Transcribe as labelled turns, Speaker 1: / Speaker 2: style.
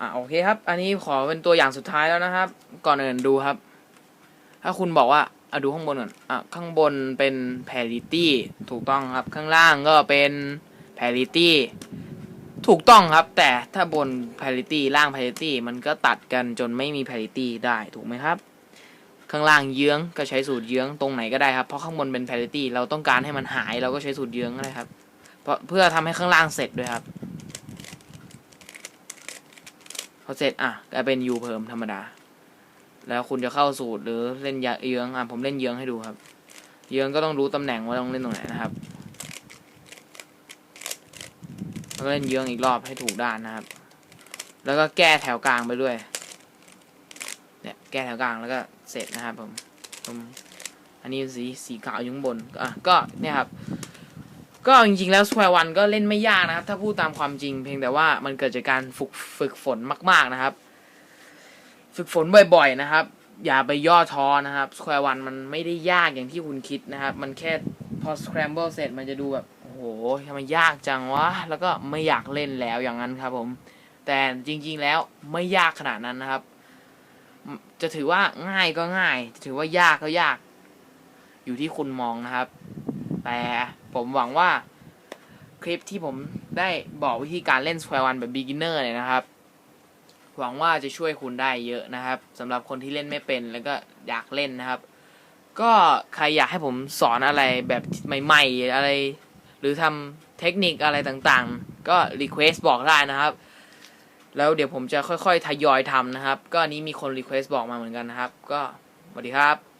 Speaker 1: อะโอเคครับ อันนี้ขอเป็นตัวอย่างสุดท้ายแล้วนะครับ ก่อนอื่นดูครับ ถ้าคุณบอกว่าอะดูข้างบนก่อนอะข้างบนเป็น parity ถูกต้องครับ ข้างล่างก็เป็น parity ถูกต้องครับ แต่ถ้าบน parity ล่าง parity มันก็ตัดกันจนไม่มี parity ได้ถูกไหมครับ ข้างล่างเยื้องก็ใช้สูตรเยื้องตรงไหนก็ได้ครับ เพราะข้างบนเป็น parity เราต้องการให้มันหายเราก็ใช้สูตรเยื้องก็ได้ครับ เพราะเพื่อทำให้ข้างล่างเสร็จด้วยครับ พอเสร็จอะกลายเป็น u เพิ่มธรรมดา แล้วคุณจะเข้าสูตรหรือเล่นยเยื้องอะผมเล่นเยื้องให้ดูครับ เยื้องก็ต้องรู้ตำแหน่งว่าต้องเล่นตรงไหนนะครับแล้วเล่นเยื้องอีกรอบให้ถูกด้านนะครับ แล้วก็แก้แถวกลางไปด้วย เนี่ยแก้แถวกลางแล้วก็เสร็จนะครับผมผมอันนี้สีสีขาวอยู่ข้างบนอะก็เนี่ยครับ ก็จริงๆแล้ว Square One ก็เล่นไม่ยากนะครับ ถ้าพูดตามความจริงเพียงแต่ว่ามันเกิดจากการฝึกฝึกฝนมาก ๆนะครับ ฝึกฝนบ่อย ๆ นะครับ อย่าไปย่อท้อนะครับ Square One มันไม่ได้ยากอย่างที่คุณคิดนะครับ มันแค่พอ Scramble เสร็จมันจะดูแบบโอ้โหทำไมยากจังวะแล้วก็ไม่อยากเล่นแล้วอย่างนั้นครับ ผม แต่จริง ๆแล้วไม่ยากขนาดนั้นนะครับ จะถือว่าง่ายก็ง่าย จะถือว่ายากก็ยาก อยู่ที่คุณมองนะครับ แต่ผมหวังว่าคลิปที่ผมได้บอกวิธีการเล่น Square One แบบ beginner เนี่ยนะครับ หวังว่าจะช่วยคุณได้เยอะนะครับสำหรับคนที่เล่นไม่เป็นแล้วก็อยากเล่นนะครับ ก็ใครอยากให้ผมสอนอะไรแบบใหม่ ๆ อะไร หรือทำเทคนิคอะไรต่างๆ ก็รีเควสบอกได้นะครับ แล้วเดี๋ยวผมจะค่อยๆ ทยอยทำนะครับ ก็อันนี้มีคนรีเควสบอกมาเหมือนกันนะครับ ก็สวัสดีครับ